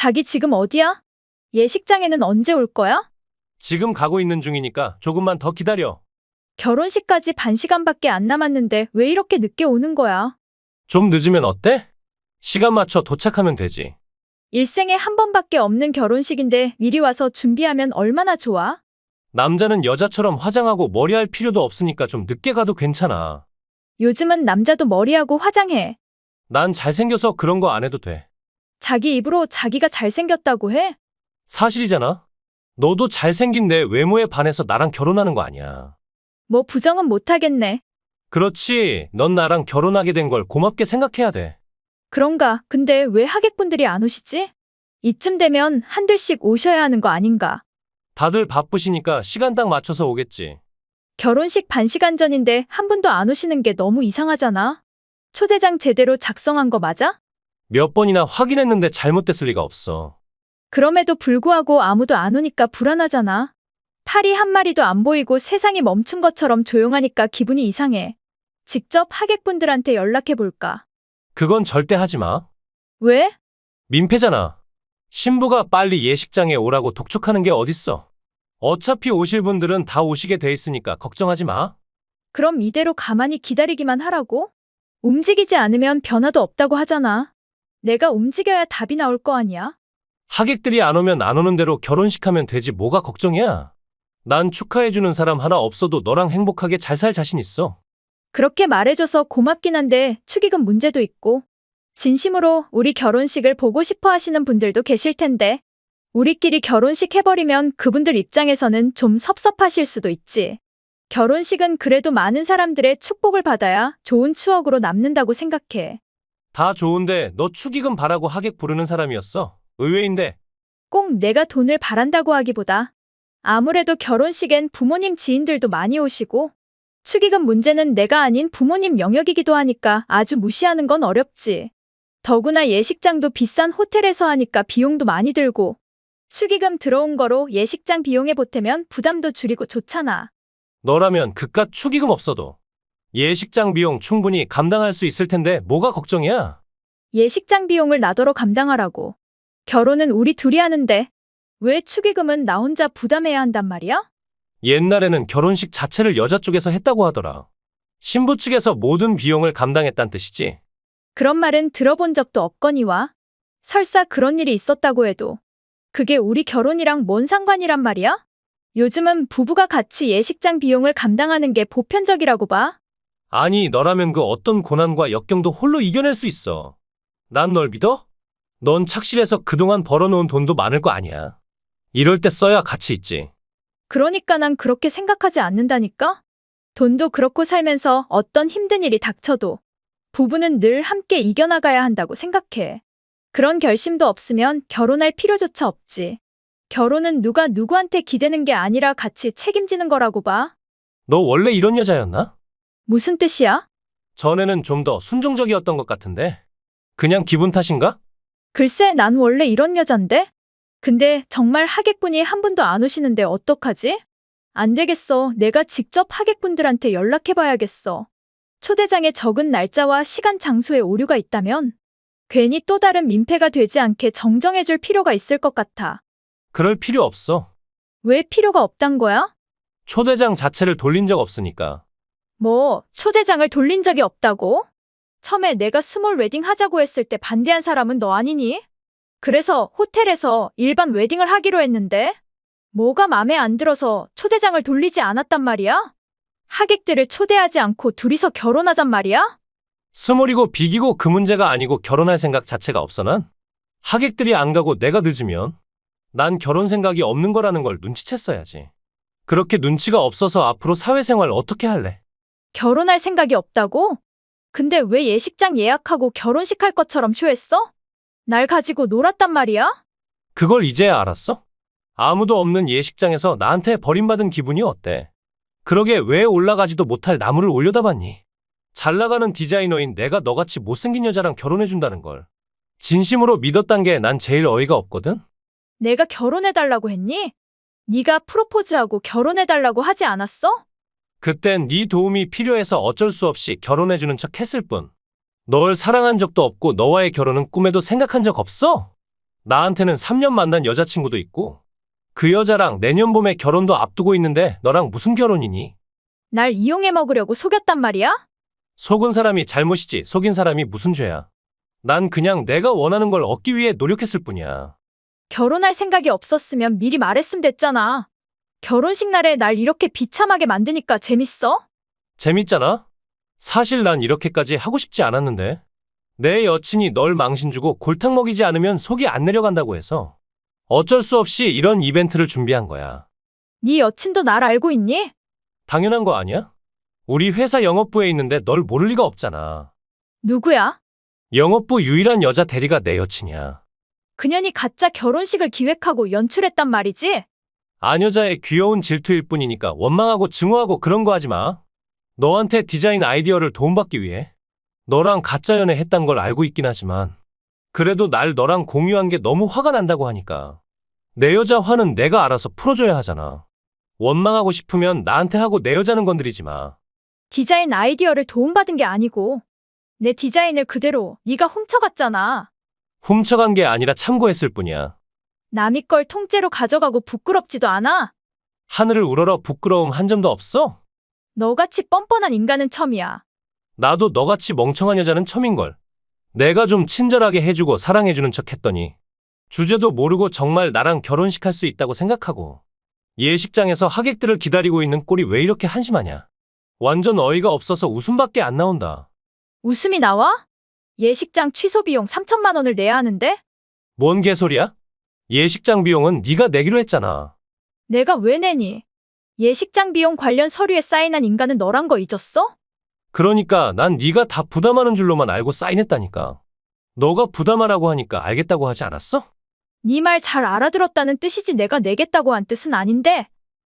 자기 지금 어디야? 예식장에는 언제 올 거야? 지금 가고 있는 중이니까 조금만 더 기다려. 결혼식까지 반 시간밖에 안 남았는데 왜 이렇게 늦게 오는 거야? 좀 늦으면 어때? 시간 맞춰 도착하면 되지. 일생에 한 번밖에 없는 결혼식인데 미리 와서 준비하면 얼마나 좋아? 남자는 여자처럼 화장하고 머리할 필요도 없으니까 좀 늦게 가도 괜찮아. 요즘은 남자도 머리하고 화장해. 난 잘생겨서 그런 거 안 해도 돼. 자기 입으로 자기가 잘생겼다고 해? 사실이잖아. 너도 잘생긴 내 외모에 반해서 나랑 결혼하는 거 아니야. 뭐 부정은 못하겠네. 그렇지. 넌 나랑 결혼하게 된 걸 고맙게 생각해야 돼. 그런가? 근데 왜 하객분들이 안 오시지? 이쯤 되면 한둘씩 오셔야 하는 거 아닌가? 다들 바쁘시니까 시간 딱 맞춰서 오겠지. 결혼식 반 시간 전인데 한 분도 안 오시는 게 너무 이상하잖아. 초대장 제대로 작성한 거 맞아? 몇 번이나 확인했는데 잘못됐을 리가 없어. 그럼에도 불구하고 아무도 안 오니까 불안하잖아. 파리 한 마리도 안 보이고 세상이 멈춘 것처럼 조용하니까 기분이 이상해. 직접 하객분들한테 연락해 볼까? 그건 절대 하지 마. 왜? 민폐잖아. 신부가 빨리 예식장에 오라고 독촉하는 게 어딨어. 어차피 오실 분들은 다 오시게 돼 있으니까 걱정하지 마. 그럼 이대로 가만히 기다리기만 하라고? 움직이지 않으면 변화도 없다고 하잖아. 내가 움직여야 답이 나올 거 아니야? 하객들이 안 오면 안 오는 대로 결혼식 하면 되지 뭐가 걱정이야. 난 축하해주는 사람 하나 없어도 너랑 행복하게 잘 살 자신 있어. 그렇게 말해줘서 고맙긴 한데 축의금 문제도 있고. 진심으로 우리 결혼식을 보고 싶어 하시는 분들도 계실 텐데. 우리끼리 결혼식 해버리면 그분들 입장에서는 좀 섭섭하실 수도 있지. 결혼식은 그래도 많은 사람들의 축복을 받아야 좋은 추억으로 남는다고 생각해. 다 좋은데 너 축의금 바라고 하객 부르는 사람이었어. 의외인데. 꼭 내가 돈을 바란다고 하기보다 아무래도 결혼식엔 부모님 지인들도 많이 오시고 축의금 문제는 내가 아닌 부모님 영역이기도 하니까 아주 무시하는 건 어렵지. 더구나 예식장도 비싼 호텔에서 하니까 비용도 많이 들고 축의금 들어온 거로 예식장 비용에 보태면 부담도 줄이고 좋잖아. 너라면 그깟 축의금 없어도 예식장 비용 충분히 감당할 수 있을 텐데 뭐가 걱정이야? 예식장 비용을 나더러 감당하라고. 결혼은 우리 둘이 하는데 왜 축의금은 나 혼자 부담해야 한단 말이야? 옛날에는 결혼식 자체를 여자 쪽에서 했다고 하더라. 신부 측에서 모든 비용을 감당했단 뜻이지. 그런 말은 들어본 적도 없거니와 설사 그런 일이 있었다고 해도 그게 우리 결혼이랑 뭔 상관이란 말이야? 요즘은 부부가 같이 예식장 비용을 감당하는 게 보편적이라고 봐. 아니, 너라면 그 어떤 고난과 역경도 홀로 이겨낼 수 있어. 난 널 믿어? 넌 착실해서 그동안 벌어놓은 돈도 많을 거 아니야. 이럴 때 써야 가치 있지. 그러니까 난 그렇게 생각하지 않는다니까? 돈도 그렇고 살면서 어떤 힘든 일이 닥쳐도 부부는 늘 함께 이겨나가야 한다고 생각해. 그런 결심도 없으면 결혼할 필요조차 없지. 결혼은 누가 누구한테 기대는 게 아니라 같이 책임지는 거라고 봐. 너 원래 이런 여자였나? 무슨 뜻이야? 전에는 좀 더 순종적이었던 것 같은데. 그냥 기분 탓인가? 글쎄, 난 원래 이런 여잔데? 근데 정말 하객분이 한 분도 안 오시는데 어떡하지? 안 되겠어. 내가 직접 하객분들한테 연락해봐야겠어. 초대장에 적은 날짜와 시간 장소에 오류가 있다면 괜히 또 다른 민폐가 되지 않게 정정해줄 필요가 있을 것 같아. 그럴 필요 없어. 왜 필요가 없단 거야? 초대장 자체를 돌린 적 없으니까. 뭐, 초대장을 돌린 적이 없다고? 처음에 내가 스몰 웨딩 하자고 했을 때 반대한 사람은 너 아니니? 그래서 호텔에서 일반 웨딩을 하기로 했는데? 뭐가 맘에 안 들어서 초대장을 돌리지 않았단 말이야? 하객들을 초대하지 않고 둘이서 결혼하잔 말이야? 스몰이고 비기고 그 문제가 아니고 결혼할 생각 자체가 없어 난. 하객들이 안 가고 내가 늦으면 난 결혼 생각이 없는 거라는 걸 눈치챘어야지. 그렇게 눈치가 없어서 앞으로 사회생활 어떻게 할래? 결혼할 생각이 없다고? 근데 왜 예식장 예약하고 결혼식 할 것처럼 쇼했어? 날 가지고 놀았단 말이야? 그걸 이제야 알았어? 아무도 없는 예식장에서 나한테 버림받은 기분이 어때? 그러게 왜 올라가지도 못할 나무를 올려다 봤니? 잘 나가는 디자이너인 내가 너같이 못생긴 여자랑 결혼해준다는 걸. 진심으로 믿었단 게 난 제일 어이가 없거든? 내가 결혼해달라고 했니? 네가 프로포즈하고 결혼해달라고 하지 않았어? 그땐 네 도움이 필요해서 어쩔 수 없이 결혼해주는 척 했을 뿐. 널 사랑한 적도 없고 너와의 결혼은 꿈에도 생각한 적 없어? 나한테는 3년 만난 여자친구도 있고 그 여자랑 내년 봄에 결혼도 앞두고 있는데 너랑 무슨 결혼이니? 날 이용해 먹으려고 속였단 말이야? 속은 사람이 잘못이지 속인 사람이 무슨 죄야. 난 그냥 내가 원하는 걸 얻기 위해 노력했을 뿐이야. 결혼할 생각이 없었으면 미리 말했으면 됐잖아. 결혼식 날에 날 이렇게 비참하게 만드니까 재밌어? 재밌잖아? 사실 난 이렇게까지 하고 싶지 않았는데. 내 여친이 널 망신 주고 골탕 먹이지 않으면 속이 안 내려간다고 해서 어쩔 수 없이 이런 이벤트를 준비한 거야. 네 여친도 날 알고 있니? 당연한 거 아니야? 우리 회사 영업부에 있는데 널 모를 리가 없잖아. 누구야? 영업부 유일한 여자 대리가 내 여친이야. 그년이 가짜 결혼식을 기획하고 연출했단 말이지? 아녀자의 귀여운 질투일 뿐이니까 원망하고 증오하고 그런 거 하지 마. 너한테 디자인 아이디어를 도움받기 위해 너랑 가짜 연애 했단 걸 알고 있긴 하지만 그래도 날 너랑 공유한 게 너무 화가 난다고 하니까 내 여자 화는 내가 알아서 풀어줘야 하잖아. 원망하고 싶으면 나한테 하고 내 여자는 건드리지 마. 디자인 아이디어를 도움받은 게 아니고 내 디자인을 그대로 네가 훔쳐갔잖아. 훔쳐간 게 아니라 참고했을 뿐이야. 남의 걸 통째로 가져가고 부끄럽지도 않아? 하늘을 우러러 부끄러움 한 점도 없어? 너같이 뻔뻔한 인간은 처음이야. 나도 너같이 멍청한 여자는 처음인걸. 내가 좀 친절하게 해주고 사랑해주는 척 했더니 주제도 모르고 정말 나랑 결혼식 할 수 있다고 생각하고 예식장에서 하객들을 기다리고 있는 꼴이 왜 이렇게 한심하냐. 완전 어이가 없어서 웃음밖에 안 나온다. 웃음이 나와? 예식장 취소 비용 3천만 원을 내야 하는데? 뭔 개소리야? 예식장 비용은 네가 내기로 했잖아. 내가 왜 내니? 예식장 비용 관련 서류에 사인한 인간은 너란 거 잊었어? 그러니까 난 네가 다 부담하는 줄로만 알고 사인했다니까. 너가 부담하라고 하니까 알겠다고 하지 않았어? 네 말 잘 알아들었다는 뜻이지 내가 내겠다고 한 뜻은 아닌데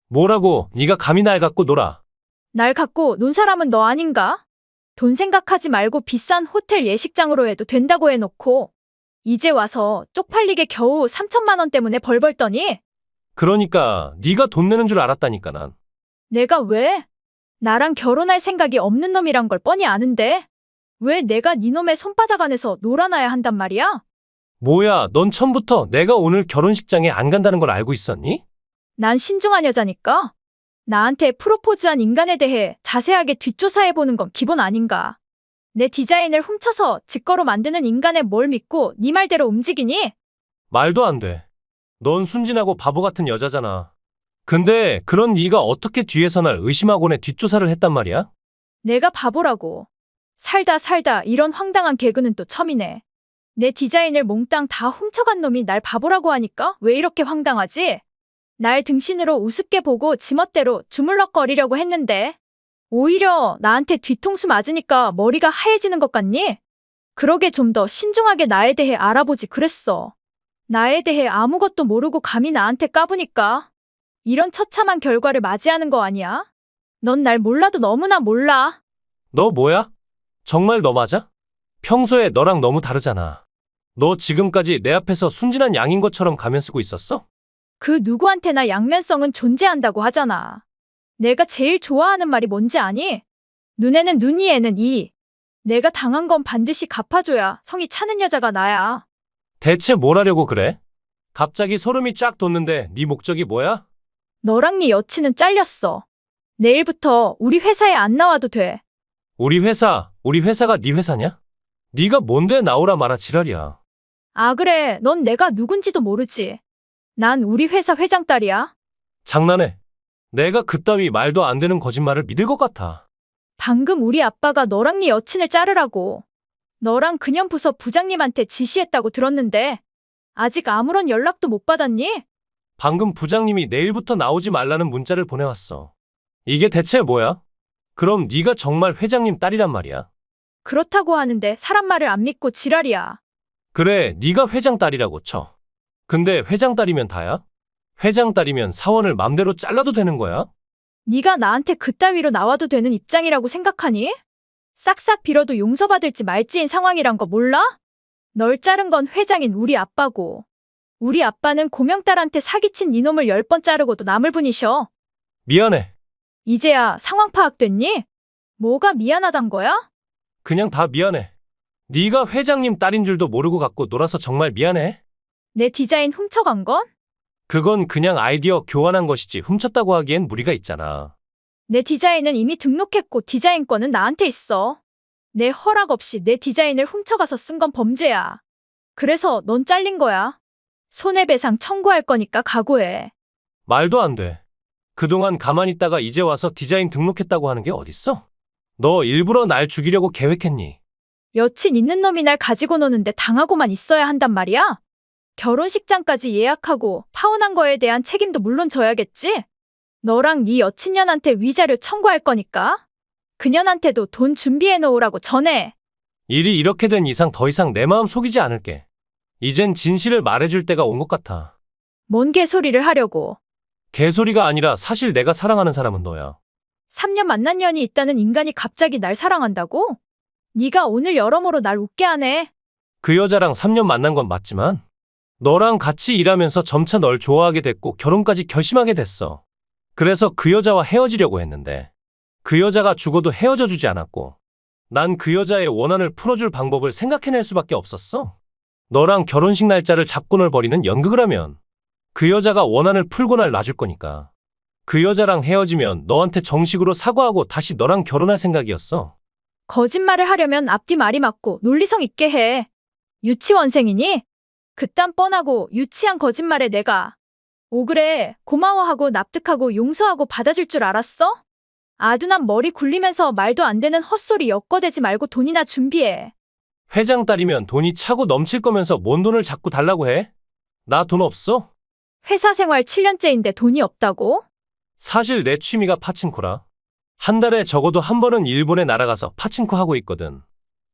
뭐라고 네가 감히 날 갖고 놀아. 날 갖고 논 사람은 너 아닌가? 돈 생각하지 말고 비싼 호텔 예식장으로 해도 된다고 해놓고 이제 와서 쪽팔리게 겨우 3천만 원 때문에 벌 벌더니 그러니까 네가 돈 내는 줄 알았다니까 난. 내가 왜? 나랑 결혼할 생각이 없는 놈이란 걸 뻔히 아는데 왜 내가 네 놈의 손바닥 안에서 놀아나야 한단 말이야? 뭐야, 넌 처음부터 내가 오늘 결혼식장에 안 간다는 걸 알고 있었니? 난 신중한 여자니까 나한테 프로포즈한 인간에 대해 자세하게 뒷조사해보는 건 기본 아닌가. 내 디자인을 훔쳐서 직거로 만드는 인간에 뭘 믿고 네 말대로 움직이니? 말도 안 돼. 넌 순진하고 바보 같은 여자잖아. 근데 그런 네가 어떻게 뒤에서 날 의심하고 내 뒷조사를 했단 말이야? 내가 바보라고. 살다 살다 이런 황당한 개그는 또 처음이네. 내 디자인을 몽땅 다 훔쳐간 놈이 날 바보라고 하니까 왜 이렇게 황당하지? 날 등신으로 우습게 보고 지멋대로 주물럭거리려고 했는데 오히려 나한테 뒤통수 맞으니까 머리가 하얘지는 것 같니? 그러게 좀 더 신중하게 나에 대해 알아보지 그랬어. 나에 대해 아무것도 모르고 감히 나한테 까부니까 이런 처참한 결과를 맞이하는 거 아니야? 넌 날 몰라도 너무나 몰라. 너 뭐야? 정말 너 맞아? 평소에 너랑 너무 다르잖아. 너 지금까지 내 앞에서 순진한 양인 것처럼 가면 쓰고 있었어? 그 누구한테나 양면성은 존재한다고 하잖아. 내가 제일 좋아하는 말이 뭔지 아니? 눈에는 눈, 이에는 이. 내가 당한 건 반드시 갚아줘야 성이 차는 여자가 나야. 대체 뭘 하려고 그래? 갑자기 소름이 쫙 돋는데 네 목적이 뭐야? 너랑 네 여친은 잘렸어. 내일부터 우리 회사에 안 나와도 돼. 우리 회사, 우리 회사가 네 회사냐? 네가 뭔데 나오라 마라 지랄이야. 아, 그래. 넌 내가 누군지도 모르지. 난 우리 회사 회장 딸이야. 장난해. 내가 그따위 말도 안 되는 거짓말을 믿을 것 같아. 방금 우리 아빠가 너랑 네 여친을 자르라고. 너랑 그년 부서 부장님한테 지시했다고 들었는데 아직 아무런 연락도 못 받았니? 방금 부장님이 내일부터 나오지 말라는 문자를 보내왔어. 이게 대체 뭐야? 그럼 네가 정말 회장님 딸이란 말이야. 그렇다고 하는데 사람 말을 안 믿고 지랄이야. 그래, 네가 회장 딸이라고 쳐. 근데 회장 딸이면 다야? 회장 딸이면 사원을 맘대로 잘라도 되는 거야? 네가 나한테 그따위로 나와도 되는 입장이라고 생각하니? 싹싹 빌어도 용서받을지 말지인 상황이란 거 몰라? 널 자른 건 회장인 우리 아빠고. 우리 아빠는 고명딸한테 사기친 이놈을 열 번 자르고도 남을 분이셔. 미안해. 이제야 상황 파악됐니? 뭐가 미안하단 거야? 그냥 다 미안해. 네가 회장님 딸인 줄도 모르고 갖고 놀아서 정말 미안해. 내 디자인 훔쳐간 건? 그건 그냥 아이디어 교환한 것이지 훔쳤다고 하기엔 무리가 있잖아. 내 디자인은 이미 등록했고 디자인권은 나한테 있어. 내 허락 없이 내 디자인을 훔쳐가서 쓴 건 범죄야. 그래서 넌 잘린 거야. 손해배상 청구할 거니까 각오해. 말도 안 돼. 그동안 가만히 있다가 이제 와서 디자인 등록했다고 하는 게 어딨어? 너 일부러 날 죽이려고 계획했니? 여친 있는 놈이 날 가지고 노는데 당하고만 있어야 한단 말이야? 결혼식장까지 예약하고 파혼한 거에 대한 책임도 물론 져야겠지? 너랑 네 여친년한테 위자료 청구할 거니까. 그년한테도 돈 준비해 놓으라고 전해. 일이 이렇게 된 이상 더 이상 내 마음 속이지 않을게. 이젠 진실을 말해줄 때가 온 것 같아. 뭔 개소리를 하려고. 개소리가 아니라 사실 내가 사랑하는 사람은 너야. 3년 만난 년이 있다는 인간이 갑자기 날 사랑한다고? 네가 오늘 여러모로 날 웃게 하네. 그 여자랑 3년 만난 건 맞지만 너랑 같이 일하면서 점차 널 좋아하게 됐고 결혼까지 결심하게 됐어. 그래서 그 여자와 헤어지려고 했는데 그 여자가 죽어도 헤어져 주지 않았고 난 그 여자의 원한을 풀어줄 방법을 생각해낼 수밖에 없었어. 너랑 결혼식 날짜를 잡고 널 버리는 연극을 하면 그 여자가 원한을 풀고 날 놔줄 거니까. 그 여자랑 헤어지면 너한테 정식으로 사과하고 다시 너랑 결혼할 생각이었어. 거짓말을 하려면 앞뒤 말이 맞고 논리성 있게 해. 유치원생이니? 그딴 뻔하고 유치한 거짓말에 내가 오 그래 고마워하고 납득하고 용서하고 받아줄 줄 알았어? 아둔한 머리 굴리면서 말도 안 되는 헛소리 엮어대지 말고 돈이나 준비해. 회장 딸이면 돈이 차고 넘칠 거면서 뭔 돈을 자꾸 달라고 해? 나 돈 없어? 회사 생활 7년째인데 돈이 없다고? 사실 내 취미가 파친코라. 한 달에 적어도 한 번은 일본에 날아가서 파친코 하고 있거든.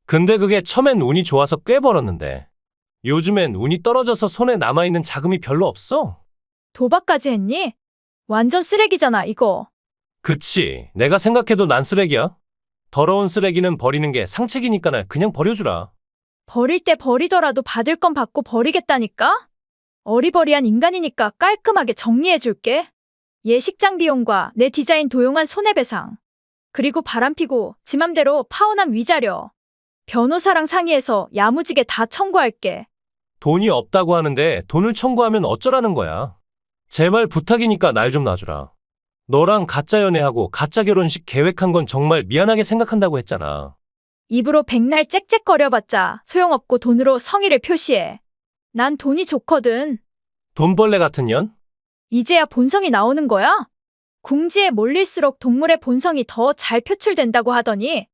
근데 그게 처음엔 운이 좋아서 꽤 벌었는데 요즘엔 운이 떨어져서 손에 남아있는 자금이 별로 없어. 도박까지 했니? 완전 쓰레기잖아 이거. 그치. 내가 생각해도 난 쓰레기야. 더러운 쓰레기는 버리는 게 상책이니까 날 그냥 버려주라. 버릴 때 버리더라도 받을 건 받고 버리겠다니까? 어리버리한 인간이니까 깔끔하게 정리해줄게. 예식장 비용과 내 디자인 도용한 손해배상. 그리고 바람피고 지 맘대로 파혼한 위자료. 변호사랑 상의해서 야무지게 다 청구할게. 돈이 없다고 하는데 돈을 청구하면 어쩌라는 거야. 제발 부탁이니까 날 좀 놔주라. 너랑 가짜 연애하고 가짜 결혼식 계획한 건 정말 미안하게 생각한다고 했잖아. 입으로 백날 짹짹거려봤자 소용없고 돈으로 성의를 표시해. 난 돈이 좋거든. 돈벌레 같은 년? 이제야 본성이 나오는 거야? 궁지에 몰릴수록 동물의 본성이 더 잘 표출된다고 하더니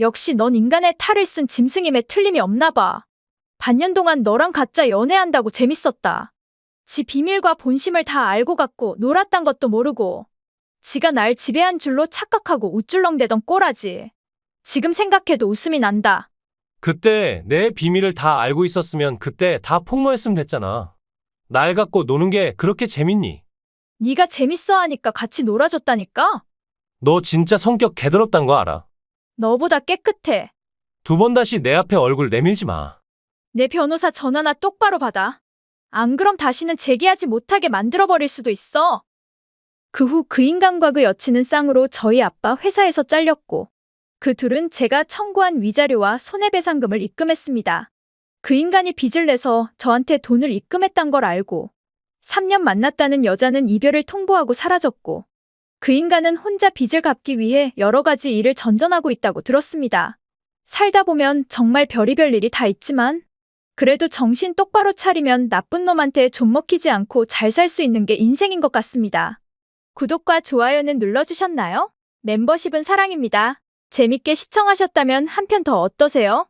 역시 넌 인간의 탈을 쓴 짐승임에 틀림이 없나 봐. 반년 동안 너랑 가짜 연애한다고 재밌었다. 지 비밀과 본심을 다 알고 갔고 놀았단 것도 모르고 지가 날 지배한 줄로 착각하고 우쭐렁대던 꼬라지. 지금 생각해도 웃음이 난다. 그때 내 비밀을 다 알고 있었으면 그때 다 폭로했으면 됐잖아. 날 갖고 노는 게 그렇게 재밌니? 네가 재밌어 하니까 같이 놀아줬다니까? 너 진짜 성격 개더럽단 거 알아. 너보다 깨끗해. 두 번 다시 내 앞에 얼굴 내밀지 마. 내 변호사 전화나 똑바로 받아. 안 그럼 다시는 재기하지 못하게 만들어버릴 수도 있어. 그 후 그 인간과 그 여친은 쌍으로 저희 아빠 회사에서 잘렸고, 그 둘은 제가 청구한 위자료와 손해배상금을 입금했습니다. 그 인간이 빚을 내서 저한테 돈을 입금했단 걸 알고, 3년 만났다는 여자는 이별을 통보하고 사라졌고, 그 인간은 혼자 빚을 갚기 위해 여러 가지 일을 전전하고 있다고 들었습니다. 살다 보면 정말 별의별 일이 다 있지만, 그래도 정신 똑바로 차리면 나쁜 놈한테 좀 먹히지 않고 잘 살 수 있는 게 인생인 것 같습니다. 구독과 좋아요는 눌러주셨나요? 멤버십은 사랑입니다. 재밌게 시청하셨다면 한 편 더 어떠세요?